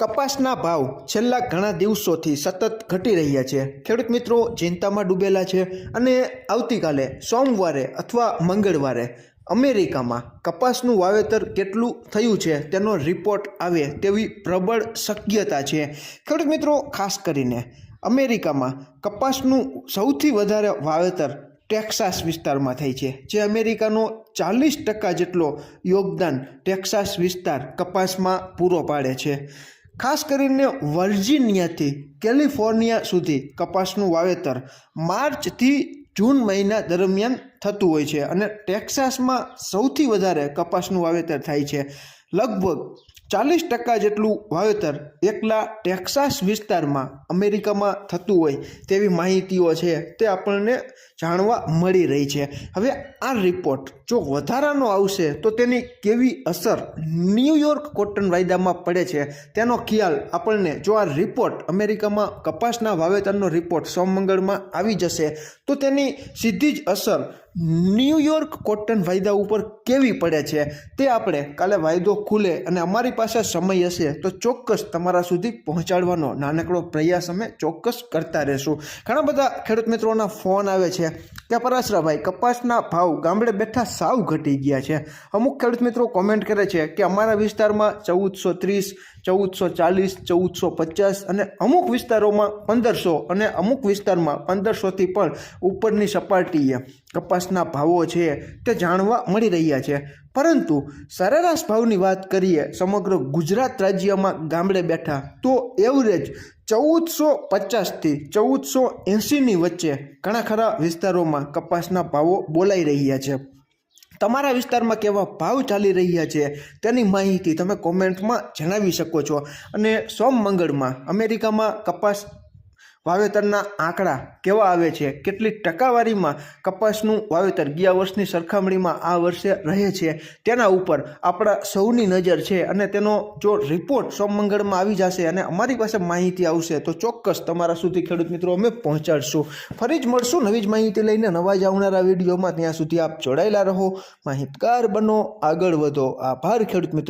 કપાસના ભાવ છેલ્લા ઘણા દિવસોથી સતત ઘટી રહ્યા છે. ખેડૂત મિત્રો ચિંતામાં ડૂબેલા છે અને આવતીકાલે સોમવારે અથવા મંગળવારે અમેરિકામાં કપાસનું વાવેતર કેટલું થયું છે તેનો રિપોર્ટ આવે તેવી પ્રબળ શક્યતા છે. ખેડૂત મિત્રો, ખાસ કરીને અમેરિકામાં કપાસનું સૌથી વધારે વાવેતર ટેક્સાસ વિસ્તારમાં થાય છે, જે અમેરિકાનો ચાલીસ ટકા જેટલો યોગદાન ટેક્સાસ વિસ્તાર કપાસમાં પૂરો પાડે છે. ખાસ કરીને વર્જિનિયાથી કેલિફોર્નિયા સુધી કપાસનું વાવેતર માર્ચથી જૂન મહિના દરમિયાન થતું હોય છે અને ટેક્સાસમાં સૌથી વધારે કપાસનું વાવેતર થાય છે. લગભગ ચાલીસ ટકા જેટલું વાવેતર એકલા ટેક્સાસ વિસ્તારમાં અમેરિકામાં થતું હોય તેવી માહિતીઓ છે તે આપણને જાણવા મળી રહી છે. હવે આ રિપોર્ટ જો વધારાનો આવશે તો તેની કેવી અસર ન્યૂયોર્ક કોટન વાયદામાં પડે છે તેનો ખ્યાલ આપણને જો આ રિપોર્ટ અમેરિકામાં કપાસના વાવેતરનો રિપોર્ટ સોમમંગળમાં આવી જશે તો તેની સીધી જ અસર ન્યૂયોર્ક કોટન વાયદા ઉપર કેવી પડે છે તે આપણે કાલે વાયદો ખુલે અને અમારી પાસે સમય હશે તો ચોક્કસ તમારા સુધી પહોંચાડવાનો નાનકડો પ્રયાસ અમે ચોક્કસ કરતા રહેશું. ઘણા બધા ખેડૂત મિત્રોના ફોન આવે છે. કે પરાશરાભાઈ કપાસના ભાવ ગામડે બેઠા સાવ ઘટી ગયા છે. અમુક ખેડૂત મિત્રો કોમેન્ટ કરે છે કે અમારા વિસ્તારમાં ચૌદસો ત્રીસ, ચૌદસો ચાલીસ, ચૌદસો પચાસ અને અમુક વિસ્તારોમાં પંદરસો અને અમુક વિસ્તારમાં પંદરસોથી પણ ઉપરની સપાટીએ કપાસના ભાવો છે તે જાણવા મળી રહ્યા છે. પરંતુ સરેરાશ ભાવની વાત કરીએ સમગ્ર ગુજરાત રાજ્યમાં ગામડે બેઠા તો એવરેજ ચૌદસો પચાસથી ચૌદસો એંસીની વચ્ચે ઘણા ખરા વિસ્તારોમાં કપાસના ભાવો બોલાઈ રહ્યા છે. તમારા વિસ્તારમાં કેવા ભાવ ચાલી રહ્યા છે તેની માહિતી તમે કોમેન્ટમાં જણાવી શકો છો. અને સોમ મંગળમાં અમેરિકામાં કપાસ વાવેતરના આંકડા કેવા આવે છે? કેટલી ટકાવારીમાં કપાસનું વાવેતર ગયા વર્ષની સરખામણીમાં આ વર્ષે રહે છે. તેના ઉપર આપણા સૌની નજર છે અને તેનો જો રિપોર્ટ સોમમંગળમાં આવી જશે અને અમારી પાસે માહિતી આવશે, તો ચોક્કસ તમારા સુધી ખેડૂત મિત્રો અમે પહોંચાડશું. ફરી જ મળશું નવી જ માહિતી લઈને નવા જ આવનારા વિડીયોમાં. ત્યાં સુધી આપ જોડાયેલા રહો. માહિતગાર બનો, આગળ વધો. આભાર ખેડૂત મિત્રો.